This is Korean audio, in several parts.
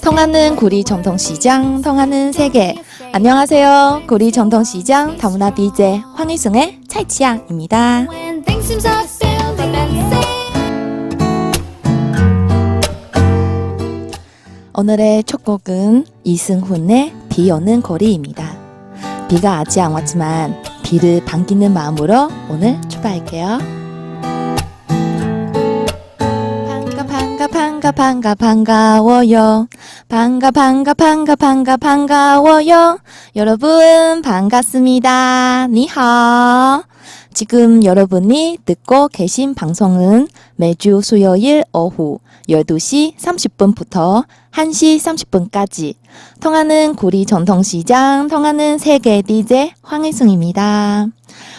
통하는 고리 전통시장 통하는 세계. 안녕하세요. 고리 전통시장 다문화 DJ 황희승의 차이치양입니다. 오늘의 첫 곡은 이승훈의 비 오는 거리입니다. 비가 아직 안 왔지만 비를 반기는 마음으로 오늘 출발할게요 반가 반가 반가 반가워요. 반가 반가 반가 반가 반가워요. 여러분 반갑습니다. 니하오 지금 여러분이 듣고 계신 방송은 매주 수요일 오후 12시 30분부터 1시 30분까지. 통하는 고리 전통시장 통하는 세계 DJ 황일승입니다.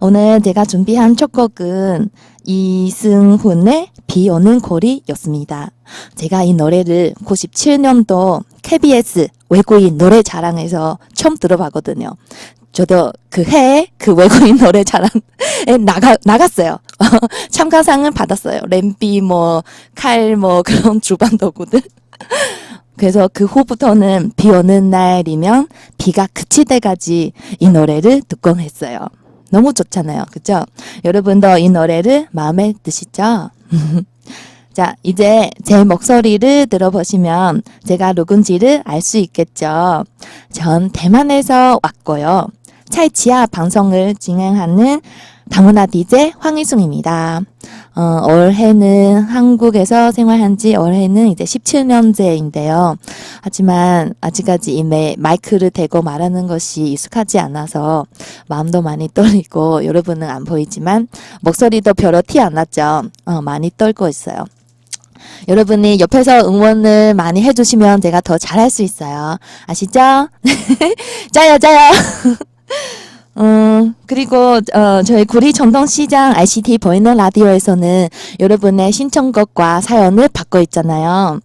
오늘 제가 준비한 첫 곡은 이승훈의 비 오는 거리였습니다. 제가 이 노래를 97년도 KBS 외국인 노래 자랑에서 처음 들어봤거든요. 저도 그 해에 그 외국인 노래 자랑에 나가, 나갔어요. 참가상을 받았어요. 램비, 뭐, 칼, 뭐, 그런 주방 도구들. 그래서 그 후부터는 비 오는 날이면 비가 그칠 때까지 이 노래를 듣곤 했어요. 너무 좋잖아요. 그죠? 여러분도 이 노래를 마음에 드시죠? 자, 이제 제 목소리를 들어보시면 제가 누군지를 알 수 있겠죠. 전 대만에서 왔고요. 차이치아 방송을 진행하는 다문화 DJ 황희숙입니다. 어, 올해는 한국에서 생활한 지 올해는 이제 17년째인데요. 하지만 아직까지 이 매- 마이크를 대고 말하는 것이 익숙하지 않아서 마음도 많이 떨리고 여러분은 안 보이지만 목소리도 별로 티 안 났죠. 어, 많이 떨고 있어요. 여러분이 옆에서 응원을 많이 해주시면 제가 더 잘할 수 있어요. 아시죠? 짜요, 짜요. 음, 그리고, 어, 저희 구리 전통시장 ICT 보이는 라디오에서는 여러분의 신청곡과 사연을 받고 있잖아요.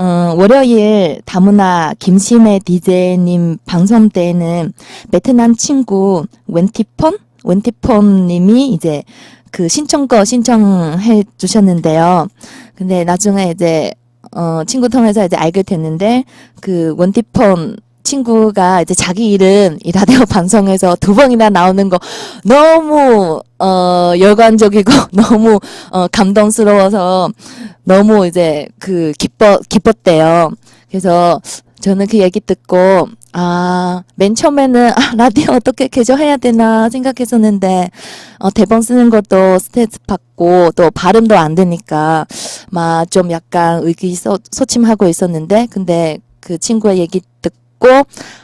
음, 월요일 다문화 김심혜 DJ님 방송 때에는 베트남 친구 웬티폰? 웬티폰 님이 이제 그 신청곡 신청해 주셨는데요. 근데 나중에 이제 어 친구 통해서 이제 알게 됐는데 그 원티폰 친구가 이제 자기 이름 이 라디오 방송에서 두 번이나 나오는 거 너무 어 열관적이고 너무 어 감동스러워서 너무 이제 그 기뻐 기뻤대요. 그래서 저는 그 얘기 듣고 아, 맨 처음에는 아, 라디오 어떻게 개조해야 되나 생각했었는데 어, 대본 쓰는 것도 스트레스 받고 또 발음도 안 되니까 막 좀 약간 의기소침하고 있었는데 근데 그 친구의 얘기 듣고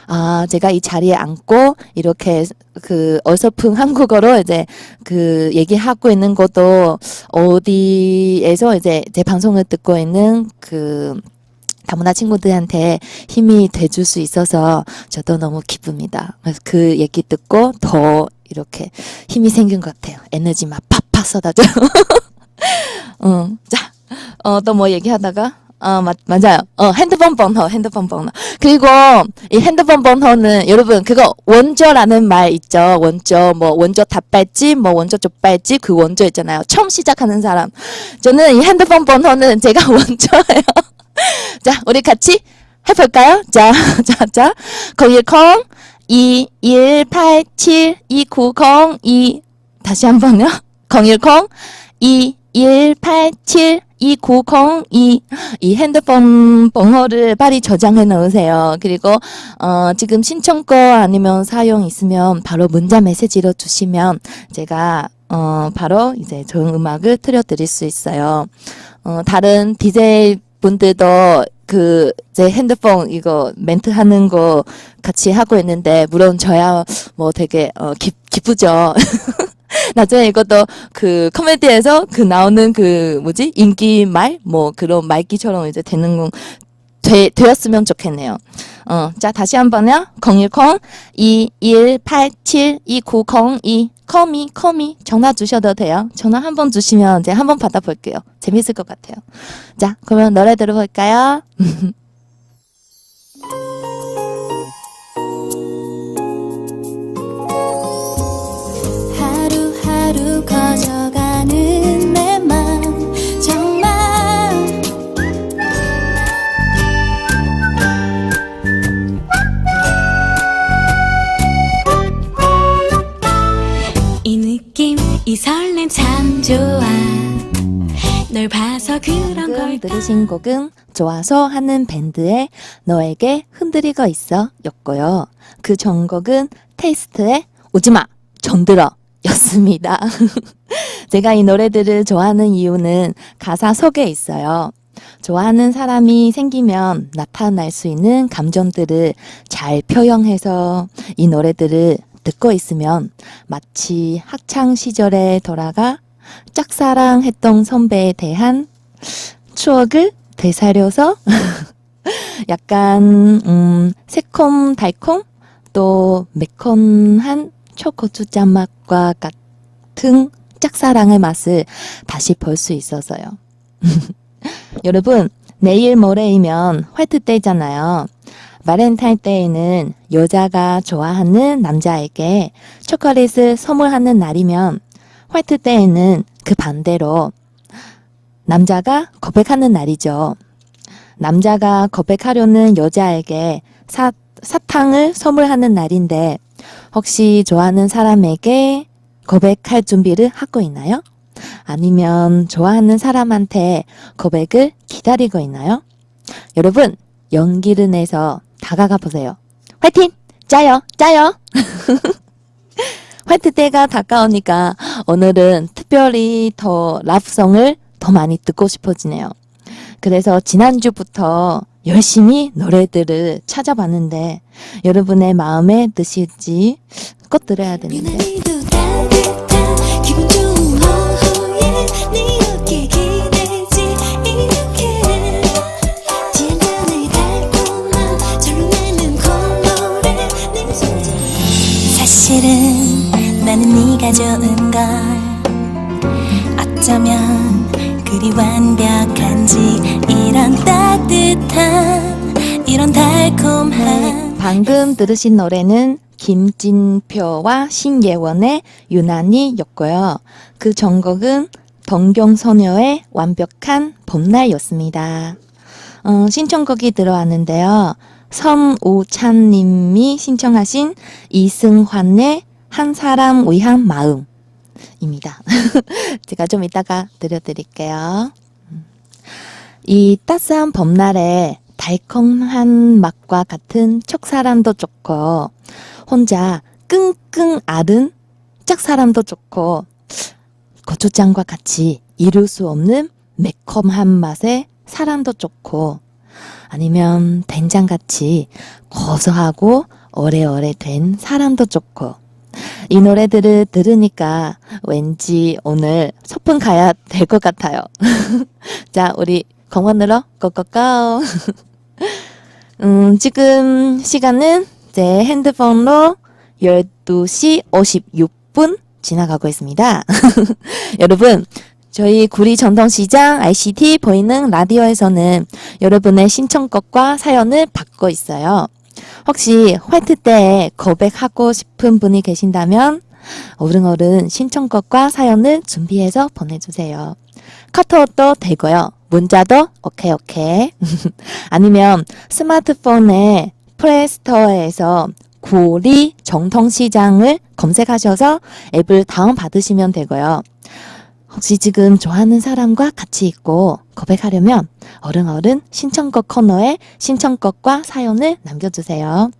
아 제가 이 자리에 앉고 이렇게 그 어설픈 한국어로 이제 그 얘기하고 있는 것도 어디에서 이제 제 방송을 듣고 있는 그 다문화 친구들한테 힘이 돼줄 수 있어서 저도 너무 기쁩니다. 그래서 그 얘기 듣고 더 이렇게 힘이 생긴 것 같아요. 에너지 막 팍팍 쏟아져요. 응. 자, 어, 또 뭐 얘기하다가, 어, 맞, 맞아요. 어, 핸드폰 번호, 핸드폰 번호. 그리고 이 핸드폰 번호는 여러분, 그거 원조라는 말 있죠. 원조, 뭐, 원조 닭발집, 뭐, 원조 족발집, 그 원조 있잖아요. 처음 시작하는 사람. 저는 이 핸드폰 번호는 제가 원조예요. 자, 우리 같이 해 볼까요? 자, 자, 자. 010 2187 2902 다시 한 번요. 010 2187 2902. 이 핸드폰 번호를 빨리 저장해 놓으세요. 그리고, 어, 지금 신청 거 아니면 사용 있으면 바로 문자 메시지로 주시면 제가, 어, 바로 이제 좋은 음악을 틀어드릴 수 있어요. 어, 다른 DJ 분들도 그, 제 핸드폰 이거 멘트 하는 거 같이 하고 있는데, 물론 저야 뭐 되게, 어, 기, 기쁘죠. 나중에 이것도 그 코미디에서 그 나오는 그 뭐지 인기 말 뭐 그런 말기처럼 이제 되는 건 되, 되었으면 좋겠네요. 어, 자 다시 한번요. 010 2187 2902 커미 커미 전화 주셔도 돼요. 전화 한 번 주시면 이제 한 번 받아볼게요. 재밌을 것 같아요. 자 그러면 노래 들어볼까요? 들으신 곡은 좋아서 하는 밴드의 너에게 흔들리고 있어 였고요. 그 전곡은 테이스트의 오지마 정들어 였습니다. 제가 이 노래들을 좋아하는 이유는 가사 속에 있어요. 좋아하는 사람이 생기면 나타날 수 있는 감정들을 잘 표현해서 이 노래들을 듣고 있으면 마치 학창 시절에 돌아가 짝사랑했던 선배에 대한 추억을 되살려서 약간 음, 새콤 달콤 또 매콤한 초고추장 맛과 같은 짝사랑의 맛을 다시 볼 수 있어서요. 여러분 내일 모레이면 화이트데이잖아요. 바렌타인데이는 여자가 좋아하는 남자에게 초콜릿을 선물하는 날이면 화이트데이는 그 반대로 남자가 고백하는 날이죠. 남자가 고백하려는 여자에게 사, 사탕을 선물하는 날인데 혹시 좋아하는 사람에게 고백할 준비를 하고 있나요? 아니면 좋아하는 사람한테 고백을 기다리고 있나요? 여러분, 용기를 내서 다가가 보세요. 화이팅! 짜요! 짜요! 화이트데이가 다가오니까 오늘은 특별히 더 라브송을 더 많이 듣고 싶어지네요. 그래서 지난주부터 열심히 노래들을 찾아봤는데 여러분의 마음에 드실지 꼭 들어야 되는데. 네 사실은 나는 네가 좋은 걸 어쩌면 그리 완벽한지 이런 따뜻한 이런 달콤한 네, 방금 들으신 노래는 김진표와 신예원의 유난히였고요. 그 전곡은 동경소녀의 완벽한 봄날이었습니다. 어, 신청곡이 들어왔는데요. 선우찬님이 신청하신 이승환의 한 사람 위한 마음 입니다. 제가 좀 이따가 들려드릴게요. 음. 이 따스한 봄날에 달콤한 맛과 같은 촉사람도 좋고 혼자 끙끙 앓은 짝사람도 좋고 고추장과 같이 이룰 수 없는 매콤한 맛의 사람도 좋고 아니면 된장같이 고소하고 오래오래 된 사람도 좋고 이 노래들을 들으니까 왠지 오늘 소풍 가야 될 것 같아요. 자, 우리 공원으로 고고고. 음, 지금 시간은 제 핸드폰으로 12시 56분 지나가고 있습니다. 여러분, 저희 구리 전통시장 ICT 보이는 라디오에서는 여러분의 신청곡과 사연을 받고 있어요. 혹시 화이트 때에 고백하고 싶은 분이 계신다면 어른어른 신청곡과 사연을 준비해서 보내주세요. 카톡도 되고요. 문자도 오케이 오케이. 아니면 스마트폰에 플레이스토어에서 구리 정통시장을 검색하셔서 앱을 다운받으시면 되고요. 혹시 지금 좋아하는 사람과 같이 있고 고백하려면 어른어른 신청곡 코너에 신청곡과 사연을 남겨주세요.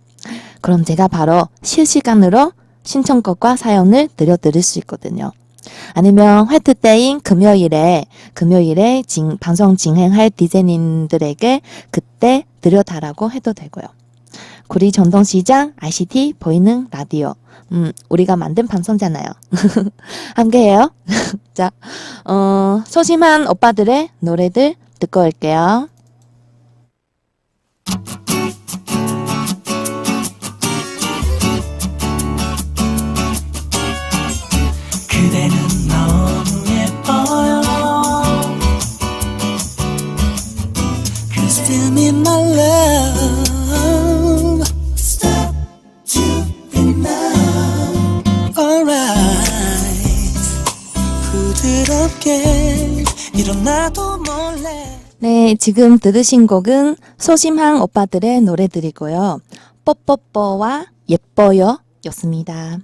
그럼 제가 바로 실시간으로 신청곡과 사연을 들려드릴 수 있거든요. 아니면 화이트데이인 금요일에 금요일에 진, 방송 진행할 디제님들에게 그때 들려달라고 해도 되고요. 구리 전통시장 ICT 보이는 라디오. 음, 우리가 만든 방송잖아요. 함께해요. 자, 어, 소심한 오빠들의 노래들 듣고 올게요. 부드럽게 일어나도 몰래 네, 지금 들으신 곡은 소심한 오빠들의 노래들이고요. 뽀뽀뽀와 예뻐요 였습니다.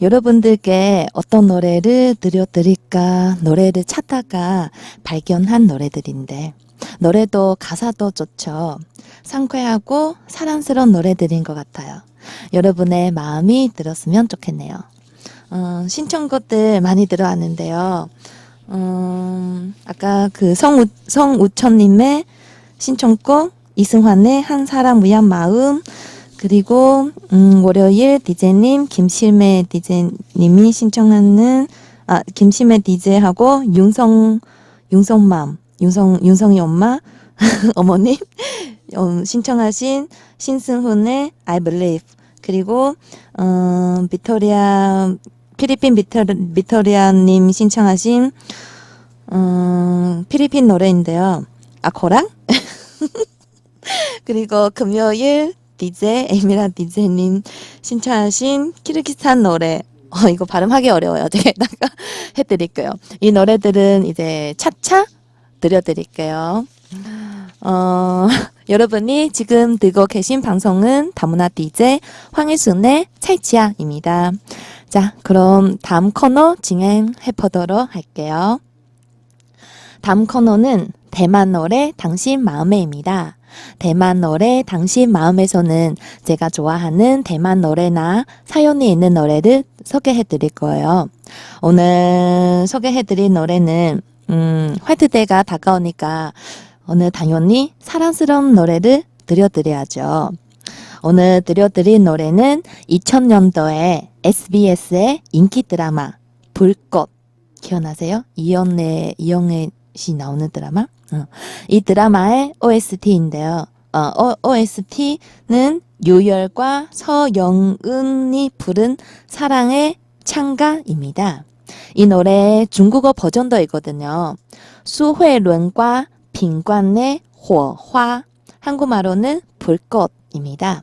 여러분들께 어떤 노래를 들려드릴까 노래를 찾다가 발견한 노래들인데 노래도 가사도 좋죠. 상쾌하고 사랑스러운 노래들인 것 같아요. 여러분의 마음이 들었으면 좋겠네요. 어, 신청곡들 많이 들어왔는데요. 음, 아까 그 성우, 성우천님의 신청곡, 이승환의 한 사람 위한 마음, 그리고, 음, 월요일 디제님, 김실매 디제님이 신청하는, 아, 김실매 디제하고 윤성, 윤성맘, 윤성, 윤성이 엄마, 어머님, 음, 신청하신 신승훈의 I Believe, 그리고, 음, 비토리아, 필리핀 비토, 비토리아님 신청하신, 음, 필리핀 노래인데요. 아, 거랑? 그리고 금요일 디제, 에미라 디제님 신청하신 키르기스탄 노래. 어, 이거 발음하기 어려워요. 제가 해드릴게요. 이 노래들은 이제 차차 들려드릴게요. 어, 여러분이 지금 듣고 계신 방송은 다문화 디제 황일순의 찰치야입니다. 자, 그럼 다음 코너 진행해 보도록 할게요. 다음 코너는 대만 노래 당신 마음에입니다. 대만 노래 당신 마음에서는 제가 좋아하는 대만 노래나 사연이 있는 노래를 소개해 드릴 거예요. 오늘 소개해 드릴 노래는 음, 화이트데이가 다가오니까 오늘 당연히 사랑스러운 노래를 들려드려야죠. 오늘 들려드릴 노래는 2000년도에 SBS의 인기 드라마 불꽃 기억나세요? 이영애 이영애 씨 나오는 드라마? 어. 이 드라마의 OST인데요. 어, OST는 유열과 서영은이 부른 사랑의 창가입니다. 이 노래 중국어 버전도 있거든요. 수회론과 빈관의 火花 한국말로는 불꽃입니다.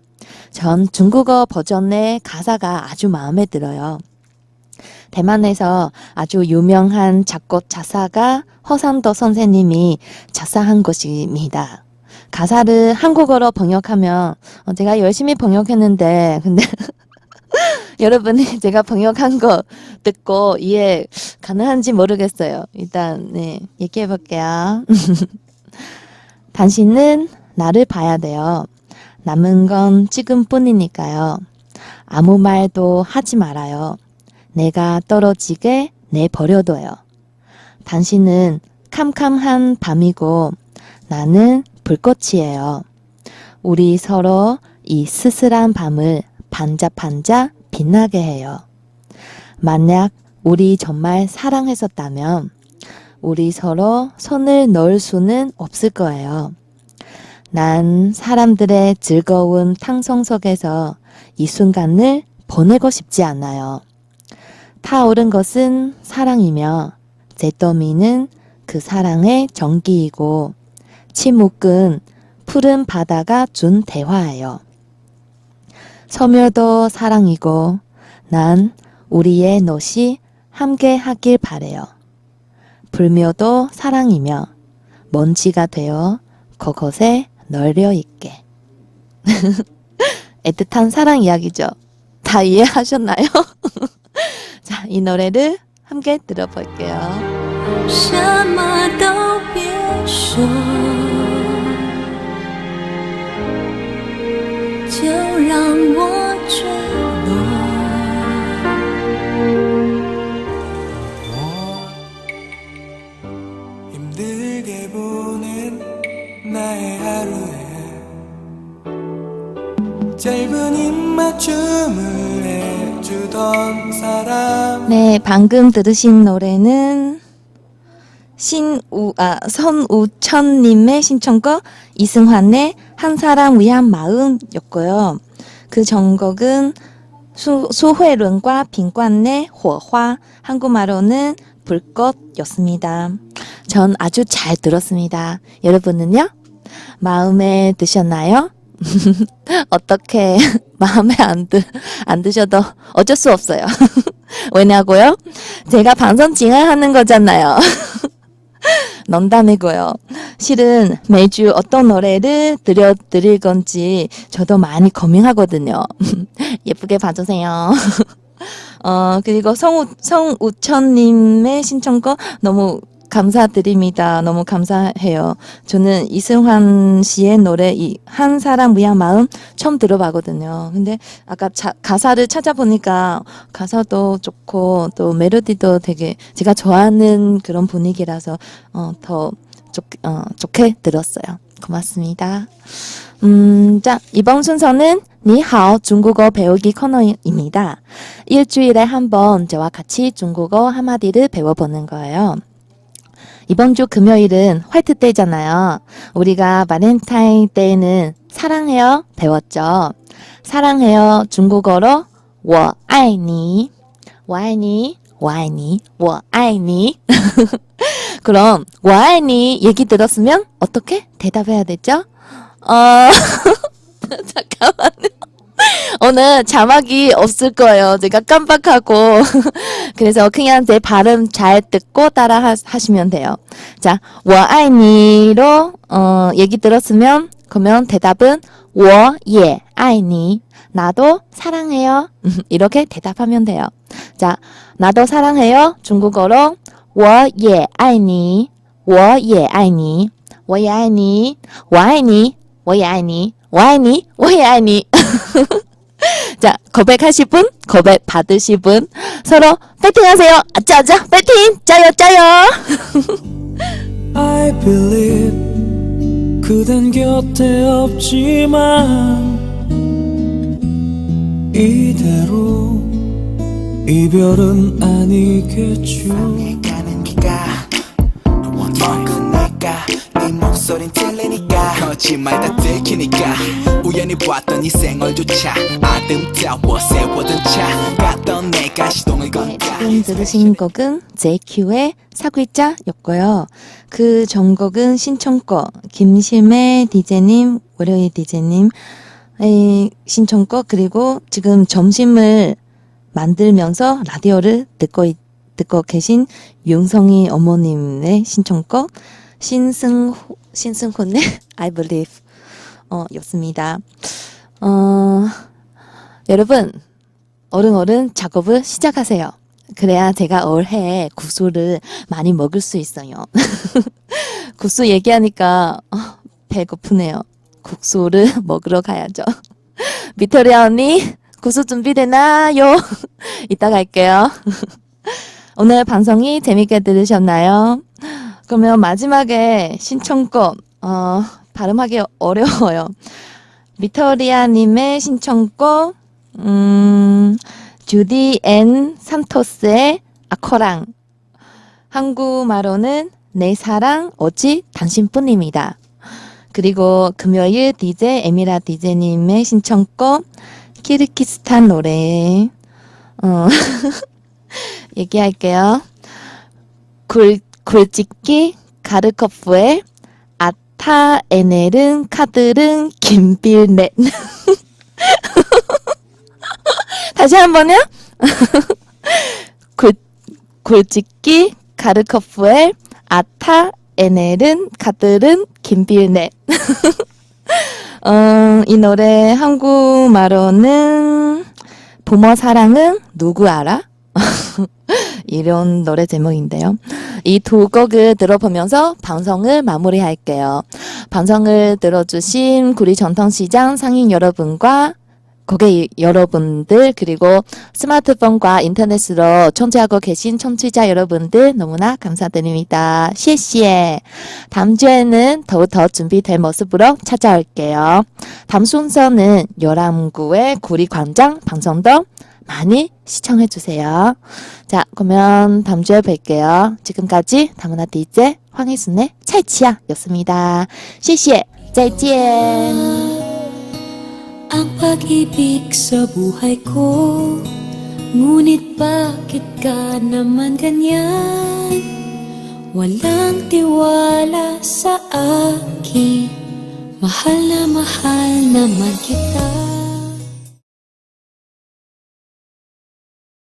전 중국어 버전의 가사가 아주 마음에 들어요. 대만에서 아주 유명한 작곡 작사가 허삼도 선생님이 작사한 것입니다. 가사를 한국어로 번역하면 어, 제가 열심히 번역했는데 근데 여러분이 제가 번역한 거 듣고 이해 가능한지 모르겠어요. 일단 네 얘기해 볼게요. 당신은 나를 봐야 돼요. 남은 건 지금뿐이니까요. 아무 말도 하지 말아요. 내가 떨어지게 내버려둬요. 당신은 캄캄한 밤이고 나는 불꽃이에요. 우리 서로 이 스스란 밤을 반짝반짝 빛나게 해요. 만약 우리 정말 사랑했었다면 우리 서로 손을 넣을 수는 없을 거예요. 난 사람들의 즐거운 탕성 속에서 이 순간을 보내고 싶지 않아요. 타오른 것은 사랑이며 잿더미는 그 사랑의 전기이고 침묵은 푸른 바다가 준 대화예요. 섬유도 사랑이고 난 우리의 돛이 함께 하길 바래요. 불묘도 사랑이며 먼지가 되어 그것에 널려 있게. 애틋한 사랑 이야기죠. 다 이해하셨나요? 자, 이 노래를 함께 들어볼게요. 什么都别说，就让我坠 네, 방금 들으신 노래는 신우, 아, 선우천 님의 신청곡 이승환의 한 사람 위한 마음이었고요. 그 전곡은 수, 수회론과 빈관의 火花 한국말로는 불꽃이었습니다. 전 아주 잘 들었습니다. 여러분은요? 마음에 드셨나요? 어떻게 마음에 안, 드, 안 드셔도 어쩔 수 없어요. 왜냐고요? 제가 방송 진행하는 거잖아요. 농담이고요. 실은 매주 어떤 노래를 들려드릴 건지 저도 많이 고민하거든요. 예쁘게 봐주세요. 어, 그리고 성우, 성우천님의 신청곡 너무 감사드립니다. 너무 감사해요. 저는 이승환 씨의 노래 이 한 사람 위한 마음 처음 들어봤거든요. 근데 아까 자, 가사를 찾아보니까 가사도 좋고 또 멜로디도 되게 제가 좋아하는 그런 분위기라서 어, 더 좋, 어, 좋게 들었어요. 고맙습니다. 음, 자, 이번 순서는 니하오 중국어 배우기 코너입니다. 일주일에 한 번 저와 같이 중국어 한마디를 배워보는 거예요. 이번 주 금요일은 화이트데이잖아요. 우리가 바렌타인 때에는 사랑해요 배웠죠. 사랑해요 중국어로 我爱你,我爱你,我爱你,我爱你. 그럼 我爱你 얘기 들었으면 어떻게 대답해야 되죠? 어 잠깐만요. 오늘 자막이 없을 거예요. 제가 깜빡하고. 그래서 그냥 제 발음 잘 듣고 따라 하, 하시면 돼요. 자, 我爱你로 어, 얘기 들었으면 그러면 대답은 我也爱你. 나도 사랑해요. 이렇게 대답하면 돼요. 자, 나도 사랑해요. 중국어로 我也爱你.我也爱你.我也爱你.我爱你.我也爱你.我爱你. 我也爱你. 자, 고백하실 분, 고백 받으실 분, 서로 파이팅 하세요. 아짜, 아짜, 파이팅! 짜요, 짜요! I believe 그댄 곁에 없지만 이대로 이별은 아니겠죠 가는 기가 원건 내가 네 목소린 들리니까 거짓말 다 들키니까 우연히 봤던 이 생얼조차 아름다워 세워둔 차 갔던 내가 시동을 네, 건다 지금 들으신 곡은 JQ의 사귀자였고요. 그 전곡은 신청곡, 김심의 디제님, 월요일 디제님, 의 신청곡, 그리고 지금 점심을 만들면서 라디오를 듣고, 있- 듣고 계신 윤성희 어머님의 신청곡, 신승호, 신승훈의 I Believe, 어, 였습니다. 어, 여러분, 얼른 작업을 시작하세요. 그래야 제가 올해 국수를 많이 먹을 수 있어요. 국수 얘기하니까 어, 배고프네요. 국수를 먹으러 가야죠. 미터리아 언니, 국수 준비되나요? 이따 갈게요. 오늘 방송이 재밌게 들으셨나요? 그러면 마지막에 신청곡, 어, 발음하기 어려워요. 미터리아님의 신청곡, 음, 주디 앤 산토스의 아코랑. 한국말로는 내 사랑 오직 당신뿐입니다. 그리고 금요일 DJ 에미라 DJ님의 신청곡 키르키스탄 노래 어, 얘기할게요. 굴 굴찍기 가르커프의 아타 에넬은 카드른 김빌넷 다시 한 번요. 굴, 굴찍기 가르커프의 아타 에넬은 카들은 김빌넷. 어, 이 노래 한국말로는 부모 사랑은 누구 알아? 이런 노래 제목인데요. 이 두 곡을 들어보면서 방송을 마무리할게요. 방송을 들어주신 구리 전통시장 상인 여러분과 고객 여러분들 그리고 스마트폰과 인터넷으로 청취하고 계신 청취자 여러분들 너무나 감사드립니다. 谢谢. 다음 주에는 더욱더 준비된 모습으로 찾아올게요. 다음 순서는 열암구의 구리광장 방송도 많이 시청해 주세요. 자, 그러면 다음 주에 뵐게요. 지금까지 다문화 DJ 황희순의 찰치야였습니다. 谢谢. 再见. Ang pag-ibig sa buhay ko Ngunit bakit ka naman ganyan? Walang tiwala sa akin Mahal na mahal naman kita